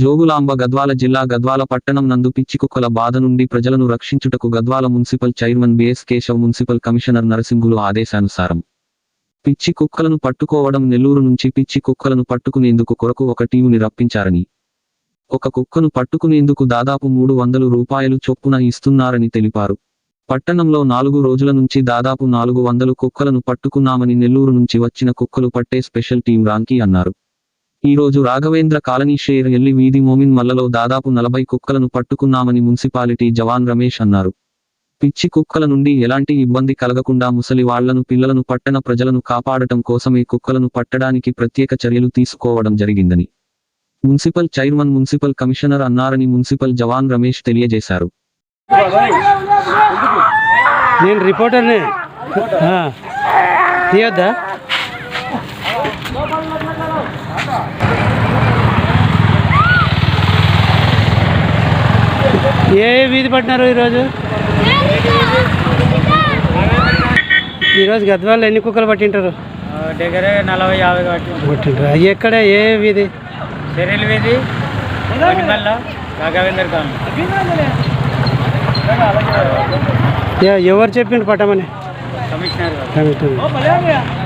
జోగులాంబ గద్వాల జిల్లా గద్వాల పట్టణం నందు పిచ్చికుక్కల బాధ నుండి ప్రజలను రక్షించుటకు Gadwal municipal chairman BS Keshav municipal commissioner Narasimhulu ఆదేశానుసారం. పిచ్చి కుక్కలను పట్టుకోవడం నెల్లూరు నుంచి పిచ్చి కుక్కలను పట్టుకునేందుకు కొరకు ఒక టీముని రప్పించారని. ఒక కుక్కను పట్టుకునేందుకు దాదాపు మూడు వందలు రూపాయలు చొప్పున ఇస్తున్నారని తెలిపారు. పట్టణంలో నాలుగు రోజుల నుంచి దాదాపు నాలుగు వందలు కుక్కలను పట్టుకున్నామని నెల్లూరు నుంచి వచ్చిన కుక్కలు పట్టే స్పెషల్ టీం రాంకీ అన్నారు. ఈ రోజు రాఘవేంద్ర కాలనీ షేర్ ఎల్లి వీధి మోమిన్ మల్లలో దాదాపు నలభై కుక్కలను పట్టుకున్నామని మున్సిపాలిటీ జవాన్ రమేష్ అన్నారు. పిచ్చి కుక్కల నుండి ఎలాంటి ఇబ్బంది కలగకుండా ముసలి వాళ్ళను పిల్లలను పట్టణ ప్రజలను కాపాడటం కోసమే కుక్కలను పట్టడానికి ప్రత్యేక చర్యలు తీసుకోవడం జరిగిందని మున్సిపల్ చైర్మన్ మున్సిపల్ కమిషనర్ అన్నారని మున్సిపల్ జవాన్ రమేష్ తెలియజేశారు. నేను రిపోర్టర్ని. తీయొద్దా? ఏ వీధి పట్టినారు ఈరోజు? ఈరోజు గద్వాళ్ళు ఎన్ని కుక్కలు పట్టింటారు? దగ్గర నలభై యాభై పట్టింటారు. అవి ఎక్కడ? ఏ వీధి? రాఘవేందర్ కాలనీ. ఏ- ఎవరు చెప్పిండు పట్టమని? కమిషనర్ గారు.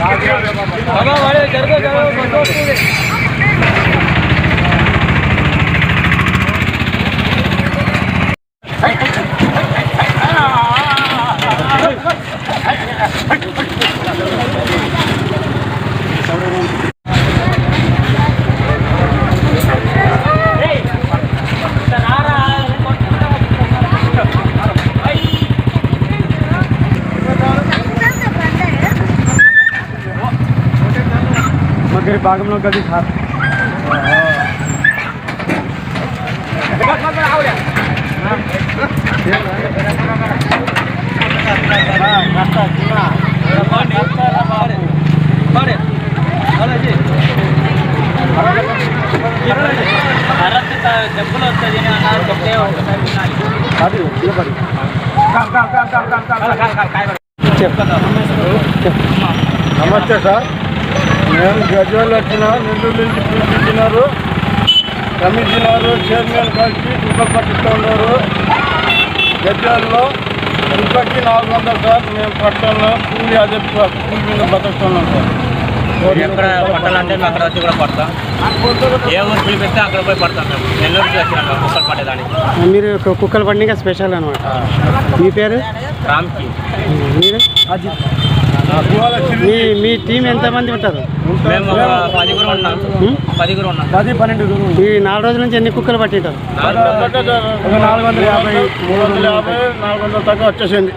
બાબા વાળે જરગો જરગો બધો మాట్లాడు మగరి భాగంలో గది సార్ డబ్బులు వస్తుంది అన్నారు చెప్తే ఒకసారి వినాలి నమస్తే సార్ నేను గజ్వాల్ వచ్చిన నెల్లూరు నుంచి పిలిపించినారు కమిషనర్ చైర్మన్ కలిసి కుక్కలు పట్టిస్తూ ఉన్నారు. గజ్వాల్లో కుక్కకి నాలుగు వందలు సార్ మేము పట్టణంలో కూలి అదే కూలి మీద బతుకుతున్నాం సార్. ఎక్కడ పట్టాలంటే మేము అక్కడ వచ్చి కూడా పడతాం. ఏ ఊరు పిలిపిస్తే అక్కడ పోయి పడతాం మేము. నెల్లూరు నుంచి వచ్చినాం కుక్కలు పట్టేదానికి. మీరు కుక్కలు పండుగ స్పెషల్ అనమాట మీ పేరు? రామ్కి. మీరు? మీ మీ టీం ఎంతమంది ఉంటారు? మేము పదిగురు ఉన్నాం? పదిగురు ఉన్నాం. పది పన్నెండు ఈ నాలుగు రోజుల నుంచి ఎన్ని కుక్కలు పట్టింటారు? నాలుగు వందల యాభై మూడు వందల యాభై నాలుగు వందల దాకా వచ్చేసింది.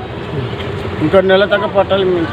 ఇంకో నెల దాకా పట్టాలి మేము.